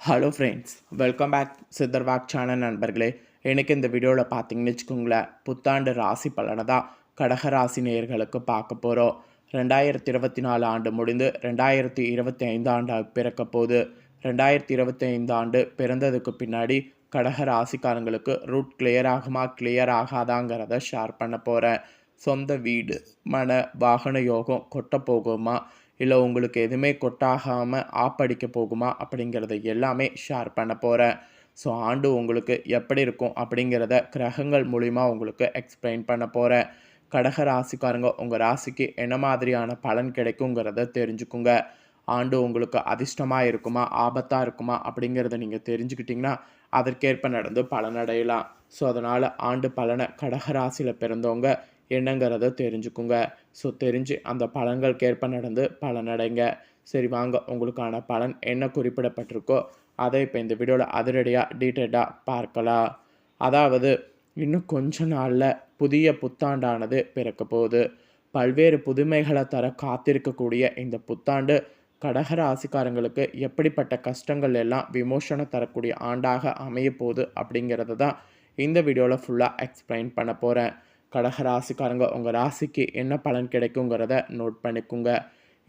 Hello friends welcome back Siddhar walk channel நண்பர்களே. எனக்கு இந்த வீடியோவில் பார்த்தீங்கன்னு வச்சுக்கோங்களேன் புத்தாண்டு ராசி பலனை தான் கடக ராசி நேயர்களுக்கு பார்க்க போகிறோம் ரெண்டாயிரத்தி இருபத்தி நாலு ஆண்டு முடிந்து ரெண்டாயிரத்தி இருபத்தி ஐந்து ஆண்டு பிறக்க போகுது. ரெண்டாயிரத்தி இருபத்தி ஐந்து ஆண்டு பிறந்ததுக்கு பின்னாடி கடக ராசிக்காரங்களுக்கு ரூட் கிளியர் ஆகுமா கிளியர் ஆகாதாங்கிறத ஷேர் பண்ண போகிறேன் சொந்த வீடு மன வாகன யோகம் கொட்ட போகுமா இல்லை உங்களுக்கு எதுவுமே கொட்டாகாமல் ஆப்படிக்க போகுமா? அப்படிங்கிறத எல்லாமே ஷேர் பண்ண போகிறேன் ஸோ ஆண்டு உங்களுக்கு எப்படி இருக்கும் அப்படிங்கிறத கிரகங்கள் மூலிமா உங்களுக்கு எக்ஸ்பிளைன் பண்ண போகிறேன் கடக ராசிக்காரங்க உங்கள் ராசிக்கு என்ன மாதிரியான பலன் கிடைக்குங்கிறத தெரிஞ்சுக்குங்க. ஆண்டு உங்களுக்கு அதிர்ஷ்டமாக இருக்குமா? ஆபத்தாக இருக்குமா? அப்படிங்கிறத நீங்கள் தெரிஞ்சுக்கிட்டிங்கன்னா அதற்கேற்ப நடந்து பலனடையலாம். ஸோ அதனால் ஆண்டு பலனை கடக ராசியில் பிறந்தவங்க என்னங்கிறத தெரிஞ்சுக்குங்க. ஸோ தெரிஞ்சு அந்த பலன்களுக்கேற்ப நடந்து பலனடைங்க சரி வாங்க. உங்களுக்கான பலன் என்ன குறிப்பிடப்பட்டிருக்கோ அதை இப்போ இந்த வீடியோவில் அதிரடியாக டீட்டெயிலாக பார்க்கலாம். அதாவது இன்னும் கொஞ்ச நாளில் புதிய புத்தாண்டானது பிறக்க போகுது. பல்வேறு புதுமைகளை தர காத்திருக்கக்கூடிய இந்த புத்தாண்டு கடகராசிக்காரங்களுக்கு எப்படிப்பட்ட கஷ்டங்கள் எல்லாம் விமோசனம் தரக்கூடிய ஆண்டாக அமைய போகுது அப்படிங்கிறத தான் இந்த வீடியோவில் ஃபுல்லாக எக்ஸ்பிளைன் பண்ண போகிறேன் கடக ராசிக்காரங்க உங்கள் ராசிக்கு என்ன பலன் கிடைக்குங்கிறத நோட் பண்ணிக்கோங்க.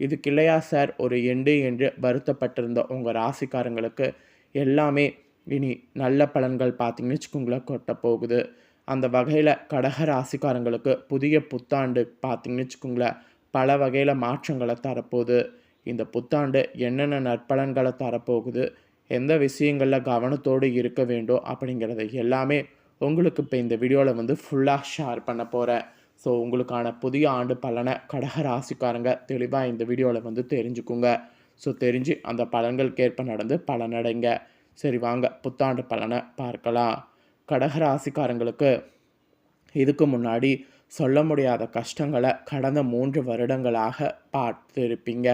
இதுக்கு இல்லையா சார் ஒரு எண்டு என்று வருத்தப்பட்டிருந்த உங்கள் ராசிக்காரங்களுக்கு எல்லாமே இனி நல்ல பலன்கள் பார்த்தீங்கன்னு வச்சுக்கோங்களேன் கொட்ட போகுது. அந்த வகையில் கடக ராசிக்காரங்களுக்கு புதிய புத்தாண்டு பார்த்தீங்கன்னு வச்சுக்கோங்களேன் பல வகையில் மாற்றங்களை தரப்போகுது. இந்த புத்தாண்டு என்னென்ன நற்பலன்களை தரப்போகுது எந்த விஷயங்களில் கவனத்தோடு இருக்க வேண்டும் அப்படிங்கிறத எல்லாமே உங்களுக்கு இப்போ இந்த வீடியோவில் வந்து ஃபுல்லாக ஷேர் பண்ண போகிறேன் ஸோ உங்களுக்கான புதிய ஆண்டு பலனை கடக ராசிக்காரங்க தெளிவாக இந்த வீடியோவில் வந்து தெரிஞ்சுக்குங்க. ஸோ தெரிஞ்சு அந்த பலன்களுக்கேற்ப நடந்து பலனடைங்க. சரி வாங்க புத்தாண்டு பலனை பார்க்கலாம். கடக ராசிக்காரங்களுக்கு இதுக்கு முன்னாடி சொல்ல முடியாத கஷ்டங்களை கடந்த மூன்று வருடங்களாக பார்த்துருப்பீங்க.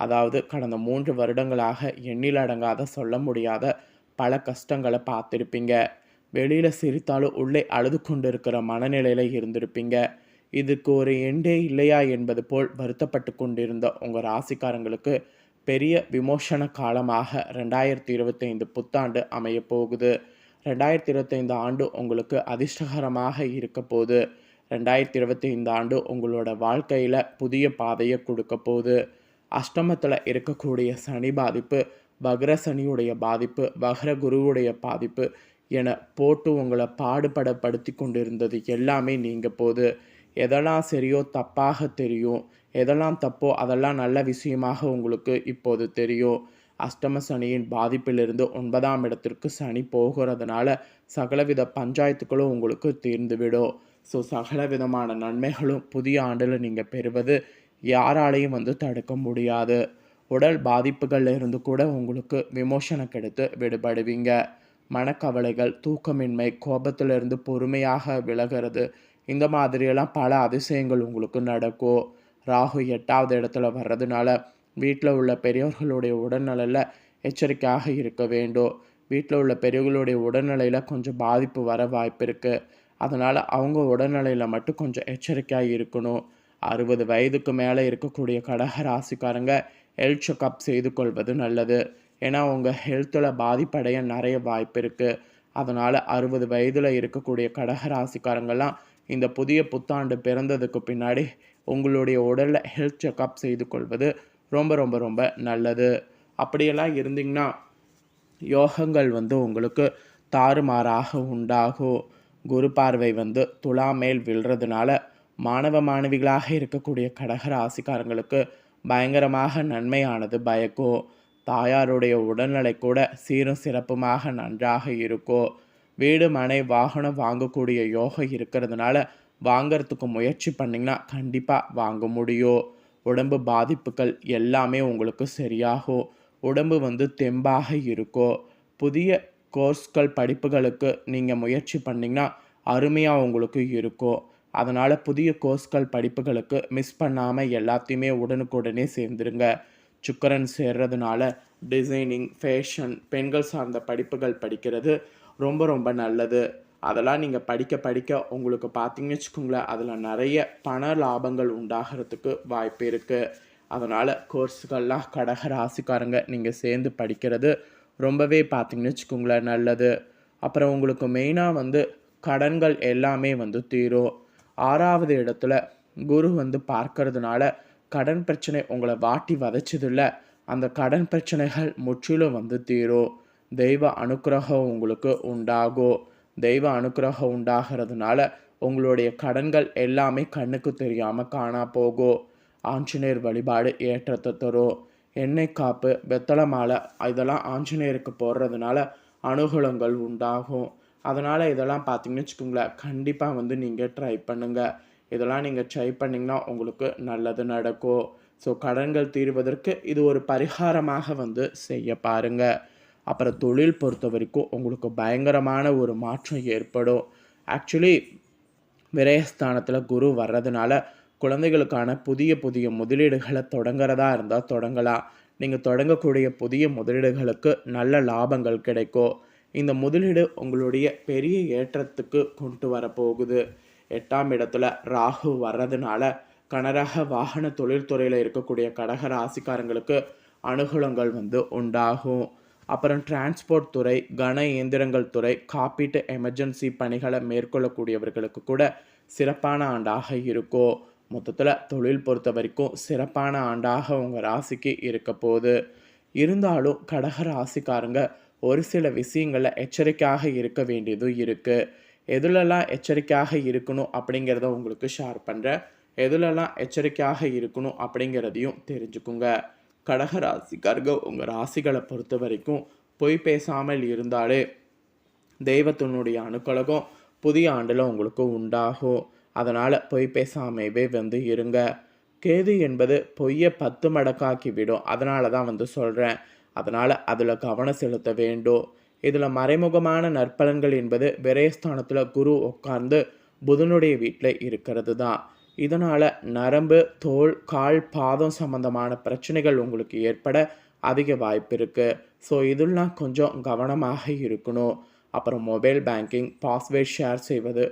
அதாவது கடந்த மூன்று வருடங்களாக எண்ணிலடங்காத சொல்ல முடியாத பல கஷ்டங்களை பார்த்துருப்பீங்க. வெளியில் சிரித்தாலும் உள்ளே அழுது கொண்டிருக்கிற மனநிலையில் இருந்திருப்பீங்க. இதுக்கு ஒரு எண்டே இல்லையா என்பது போல் வருத்தப்பட்டு கொண்டிருந்த உங்கள் ராசிக்காரங்களுக்கு பெரிய விமோசன காலமாக ரெண்டாயிரத்தி இருபத்தைந்து புத்தாண்டு அமைய போகுது. ரெண்டாயிரத்தி இருபத்தைந்து ஆண்டு உங்களுக்கு அதிர்ஷ்டகரமாக இருக்க போகுது. ரெண்டாயிரத்தி இருபத்தி ஐந்து ஆண்டு உங்களோட வாழ்க்கையில் புதிய பாதையை கொடுக்க போகுது. அஷ்டமத்தில் இருக்கக்கூடிய சனி பாதிப்பு வக்ர சனியுடைய பாதிப்பு வக்ர குருவுடைய பாதிப்பு என போட்டு உங்களை பாடுபடப்படுத்தி கொண்டிருந்தது எல்லாமே நீங்கள் போது. எதெல்லாம் சரியோ தப்பாக தெரியும். எதெல்லாம் தப்போ அதெல்லாம் நல்ல விஷயமாக உங்களுக்கு இப்போது தெரியும். அஷ்டம சனியின் பாதிப்பிலிருந்து ஒன்பதாம் இடத்திற்கு சனி போகிறதுனால சகலவித பஞ்சாயத்துக்களும் உங்களுக்கு தீர்ந்துவிடும். ஸோ சகல விதமான நன்மைகளும் புதிய ஆண்டில் நீங்கள் பெறுவது யாராலையும் வந்து தடுக்க முடியாது. உடல் பாதிப்புகளில் இருந்து கூட உங்களுக்கு விமோசனம் கெடுத்து விடுபடுவீங்க. மனக்கவலைகள் தூக்கமின்மை கோபத்திலிருந்து பொறுமையாக விலகிறது. இந்த மாதிரியெல்லாம் பல அதிசயங்கள் உங்களுக்கு நடக்கும் ராகு எட்டாவது இடத்துல வர்றதுனால வீட்டில் உள்ள பெரியவர்களுடைய உடல்நலையில் எச்சரிக்கையாக இருக்க வேண்டும் வீட்டில் உள்ள பெரியவர்களுடைய உடல்நிலையில் கொஞ்சம் பாதிப்பு வர வாய்ப்பு இருக்குது அதனால் அவங்க உடல்நிலையில் மட்டும் கொஞ்சம் எச்சரிக்கையாக இருக்கணும். அறுபது வயதுக்கு மேலே இருக்கக்கூடிய கடக ராசிக்காரங்க ஹெல்த் செக்அப் செய்து கொள்வது நல்லது. ஏன்னா உங்கள் ஹெல்த்தில் பாதிப்படைய நிறைய வாய்ப்பு இருக்குது அதனால் அறுபது வயதில் இருக்கக்கூடிய கடகராசிக்காரங்கள்லாம் இந்த புதிய புத்தாண்டு பிறந்ததுக்கு பின்னாடி உங்களுடைய உடலில் ஹெல்த் செக்அப் செய்து கொள்வது ரொம்ப ரொம்ப ரொம்ப நல்லது. அப்படியெல்லாம் இருந்தீங்கன்னா யோகங்கள் வந்து உங்களுக்கு தாறுமாறாக உண்டாகும். குரு பார்வை வந்து துலா மேல் விழுறதுனால மாணவ மாணவிகளாக இருக்கக்கூடிய கடக ராசிக்காரங்களுக்கு பயங்கரமாக நன்மையானது பயக்கும். தாயாருடைய உடல்நிலை கூட சீரும் சிறப்புமாக நன்றாக இருக்கும் வீடு மனை வாகனம் வாங்கக்கூடிய யோகம் இருக்கிறதுனால வாங்கிறதுக்கு முயற்சி பண்ணிங்கன்னா கண்டிப்பாக வாங்க முடியும் உடம்பு பாதிப்புகள் எல்லாமே உங்களுக்கு சரியாகும் உடம்பு வந்து தெம்பாக இருக்கும் புதிய கோர்ஸ்கள் படிப்புகளுக்கு நீங்கள் முயற்சி பண்ணிங்கன்னா அருமையாக உங்களுக்கு இருக்கும் அதனால் புதிய கோர்ஸ்கள் படிப்புகளுக்கு மிஸ் பண்ணாமல் எல்லாத்தையுமே உடனுக்குடனே சேர்ந்துருங்க. சுக்கரன் சேர்றதுனால டிசைனிங் ஃபேஷன் பெண்கள் சார்ந்த படிப்புகள் படிக்கிறது ரொம்ப ரொம்ப நல்லது. அதெல்லாம் நீங்கள் படிக்க படிக்க உங்களுக்கு பார்த்தீங்கன்னு வச்சுக்கோங்களேன் அதில் நிறைய பண லாபங்கள் உண்டாகிறதுக்கு வாய்ப்பு இருக்குது அதனால் கோர்ஸுகள்லாம் கடக ராசிக்காரங்க நீங்கள் சேர்ந்து படிக்கிறது ரொம்பவே பார்த்தீங்கன்னு வச்சுக்கோங்களேன் நல்லது. அப்புறம் உங்களுக்கு மெயினாக வந்து கடன்கள் எல்லாமே வந்து தீரும். ஆறாவது இடத்துல குரு வந்து பார்க்கறதுனால கடன் பிரச்சனை உங்களை வாட்டி வதைச்சதில்ல. அந்த கடன் பிரச்சனைகள் முற்றிலும் வந்து தீரும் தெய்வ அனுக்கிரகம் உங்களுக்கு உண்டாகும் தெய்வ அனுக்கிரகம் உண்டாகிறதுனால உங்களுடைய கடன்கள் எல்லாமே கண்ணுக்கு தெரியாமல் காணா போகும் ஆஞ்சநேயர் வழிபாடு ஏற்றத்தை தரும் எண்ணெய் காப்பு வெத்தலை மாலை இதெல்லாம் ஆஞ்சநேயருக்கு போடுறதுனால அனுகூலங்கள் உண்டாகும். அதனால் இதெல்லாம் பார்த்தீங்கன்னு வச்சுக்கோங்களேன் கண்டிப்பாக வந்து நீங்கள் ட்ரை பண்ணுங்கள் இதெல்லாம் நீங்கள் ட்ரை பண்ணிங்கன்னா உங்களுக்கு நல்லது நடக்கும். ஸோ கடன்கள் தீர்வதற்கு இது ஒரு பரிகாரமாக வந்து செய்ய பாருங்கள் அப்புறம் தொழில் பொறுத்த வரைக்கும் உங்களுக்கு பயங்கரமான ஒரு மாற்றம் ஏற்படும். ஆக்சுவலி விரயஸ்தானத்தில் குரு வர்றதுனால குழந்தைகளுக்கான புதிய புதிய முதலீடுகளை தொடங்குறதா இருந்தால் தொடங்கலாம். நீங்கள் தொடங்கக்கூடிய புதிய முதலீடுகளுக்கு நல்ல லாபங்கள் கிடைக்கும். இந்த முதலீடு உங்களுடைய பெரிய ஏற்றத்துக்கு கொண்டு வரப்போகுது. எட்டாம் இடத்துல ராகு வர்றதுனால கனரக வாகன தொழில்துறையில் இருக்கக்கூடிய கடக ராசிக்காரங்களுக்கு அனுகூலங்கள் வந்து உண்டாகும். அப்புறம் டிரான்ஸ்போர்ட் துறை கன இயந்திரங்கள் துறை காப்பீட்டு எமர்ஜென்சி பணிகளை மேற்கொள்ளக்கூடியவர்களுக்கு கூட சிறப்பான ஆண்டாக இருக்கும். மொத்தத்தில் தொழில் பொறுத்த வரைக்கும் சிறப்பான ஆண்டாக உங்கள் ராசிக்கு இருக்க போகுது. இருந்தாலும் கடக ராசிக்காரங்க ஒரு சில விஷயங்களில் எச்சரிக்கையாக இருக்க வேண்டியதும் இருக்குது எதுலெல்லாம் எச்சரிக்கையாக இருக்கணும் அப்படிங்கிறத உங்களுக்கு ஷேர் பண்ணுறேன் எதுலெல்லாம் எச்சரிக்கையாக இருக்கணும் அப்படிங்கிறதையும் தெரிஞ்சுக்குங்க. கடக ராசிக்காரங்க உங்கள் ராசிகளை பொறுத்த வரைக்கும் பொய் பேசாமல் இருந்தாலே தெய்வத்தினுடைய அணுக்கழகம் புதிய ஆண்டில் உங்களுக்கு உண்டாகும். அதனால் பொய் பேசாமையவே வந்து இருங்க. கேது என்பது பொய்யை பத்து மடக்காக்கி விடும். அதனால தான் வந்து சொல்கிறேன் அதனால் அதில் கவனம் செலுத்த வேண்டும். இதில் மறைமுகமான நற்பலன்கள் என்பது விரயஸ்தானத்தில் குரு உட்கார்ந்து புதனுடைய வீட்டில் இருக்கிறது தான். இதனால் நரம்பு தோல் கால் பாதம் சம்பந்தமான பிரச்சனைகள் உங்களுக்கு ஏற்பட அதிக வாய்ப்பு இருக்குது ஸோ இதெல்லாம் கொஞ்சம் கவனமாக இருக்கணும். அப்புறம் மொபைல் பேங்கிங் பாஸ்வேர்ட் ஷேர் செய்வது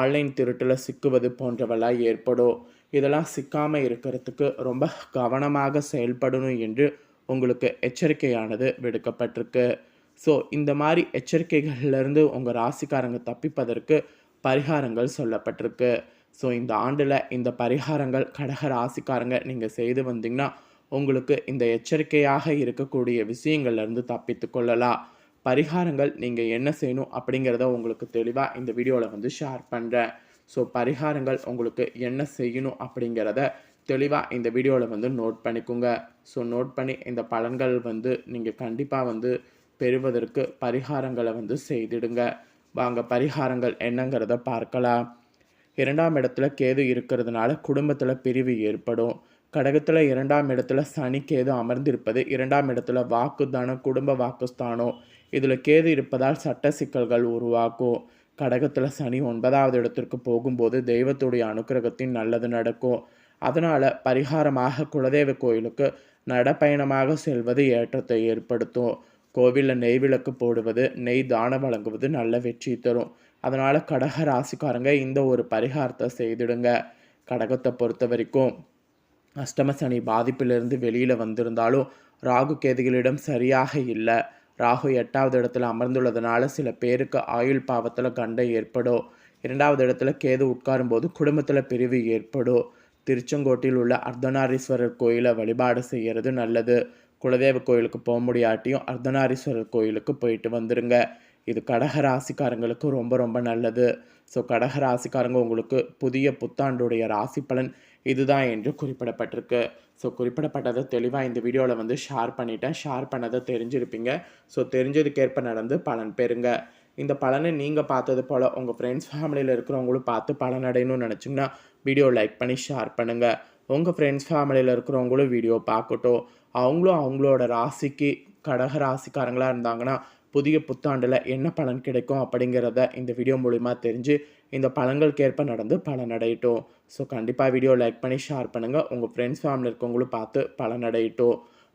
ஆன்லைன் திருட்டில் சிக்குவது போன்றவெல்லாம் ஏற்படும். இதெல்லாம் சிக்காமல் இருக்கிறதுக்கு ரொம்ப கவனமாக செயல்படணும் என்று உங்களுக்கு எச்சரிக்கையானது விடுக்கப்பட்டிருக்கு. ஸோ இந்த மாதிரி எச்சரிக்கைகள்லேருந்து உங்கள் ராசிக்காரங்க தப்பிப்பதற்கு பரிகாரங்கள் சொல்லப்பட்டிருக்கு. ஸோ இந்த ஆண்டில் இந்த பரிகாரங்கள் கடக ராசிக்காரங்க நீங்கள் செய்து வந்தீங்கன்னா உங்களுக்கு இந்த எச்சரிக்கையாக இருக்கக்கூடிய விஷயங்கள்லேருந்து தப்பித்து கொள்ளலாம். பரிகாரங்கள் நீங்கள் என்ன செய்யணும் அப்படிங்கிறத உங்களுக்கு தெளிவாக இந்த வீடியோவில் வந்து ஷேர் பண்ணுறேன் ஸோ பரிகாரங்கள் உங்களுக்கு என்ன செய்யணும் அப்படிங்கிறத தெளிவாக இந்த வீடியோவில் வந்து நோட் பண்ணிக்கோங்க. ஸோ நோட் பண்ணி இந்த பலன்கள் வந்து நீங்கள் கண்டிப்பாக வந்து பெறுவதற்கு பரிகாரங்களை வந்து செய்திடுங்க. வாங்க பரிகாரங்கள் என்னங்கிறத பார்க்கலாம். இரண்டாம் இடத்துல கேது இருக்கிறதுனால குடும்பத்தில் பிரிவு ஏற்படும். கடகத்தில் இரண்டாம் இடத்துல சனி கேது அமர்ந்திருப்பது இரண்டாம் இடத்துல வாக்குதானம் குடும்ப வாக்குஸ்தானம். இதில் கேது இருப்பதால் சட்ட சிக்கல்கள் உருவாக்கும். கடகத்தில் சனி ஒன்பதாவது இடத்திற்கு போகும்போது தெய்வத்துடைய அனுக்கிரகத்தின் நல்லது நடக்கும். அதனால் பரிகாரமாக குலதெய்வ கோயிலுக்கு நடப்பயணமாக செல்வது ஏற்றத்தை ஏற்படுத்தும். கோவிலில் நெய் விளக்கு போடுவது நெய் தானம் வழங்குவது நல்ல வெற்றி தரும். அதனால் கடக ராசிக்காரங்க இந்த ஒரு பரிகாரத்தை செய்திடுங்க. கடகத்தை பொறுத்த வரைக்கும் அஷ்டம சனி பாதிப்பிலிருந்து வெளியில் வந்திருந்தாலும் ராகு கேதுகளிடம் சரியாக இல்லை. ராகு எட்டாவது இடத்துல அமர்ந்துள்ளதுனால சில பேருக்கு ஆயுள் பாவத்தில் கண்டை ஏற்படும். இரண்டாவது இடத்துல கேது உட்காரும்போது குடும்பத்தில் பிரிவு ஏற்படும். திருச்செங்கோட்டில் உள்ள அர்த்தநாரீஸ்வரர் கோயிலை வழிபாடு செய்கிறது நல்லது. குலதெய்வ கோயிலுக்கு போக முடியாட்டியும் அர்த்தநாரீஸ்வரர் கோயிலுக்கு போயிட்டு வந்துடுங்க இது கடக ராசிக்காரங்களுக்கு ரொம்ப ரொம்ப நல்லது. ஸோ கடக ராசிக்காரங்க உங்களுக்கு புதிய புத்தாண்டுடைய ராசி பலன் இதுதான் என்று குறிப்பிடப்பட்டிருக்கு. ஸோ குறிப்பிடப்பட்டதை தெளிவாக இந்த வீடியோவில் வந்து ஷேர் பண்ணிட்டேன். ஷேர் பண்ணதை தெரிஞ்சிருப்பீங்க. ஸோ தெரிஞ்சதுக்கேற்ப நடந்து பலன் பெறுங்க. இந்த பலனை நீங்கள் பார்த்தது போல் உங்கள் ஃப்ரெண்ட்ஸ் ஃபேமிலியில் இருக்கிறவங்களும் பார்த்து பலன் அடையணும்னு நினச்சிங்கன்னா வீடியோ லைக் பண்ணி ஷேர் பண்ணுங்கள் உங்கள் ஃப்ரெண்ட்ஸ் ஃபேமிலியில் இருக்கிறவங்களும் வீடியோ பார்க்கட்டும். அவங்களும் அவங்களோட ராசிக்கு கடக ராசிக்காரங்களாக இருந்தாங்கன்னா புதிய புத்தாண்டில் என்ன பலன் கிடைக்கும் அப்படிங்கிறத இந்த வீடியோ மூலிமா தெரிஞ்சு இந்த பலன்களுக்கேற்ப நடந்து பலனடையட்டும் ஸோ கண்டிப்பாக வீடியோ லைக் பண்ணி ஷேர் பண்ணுங்கள் உங்கள் ஃப்ரெண்ட்ஸ் ஃபேமிலி இருக்கவங்களும் பார்த்து பலனடையட்டும்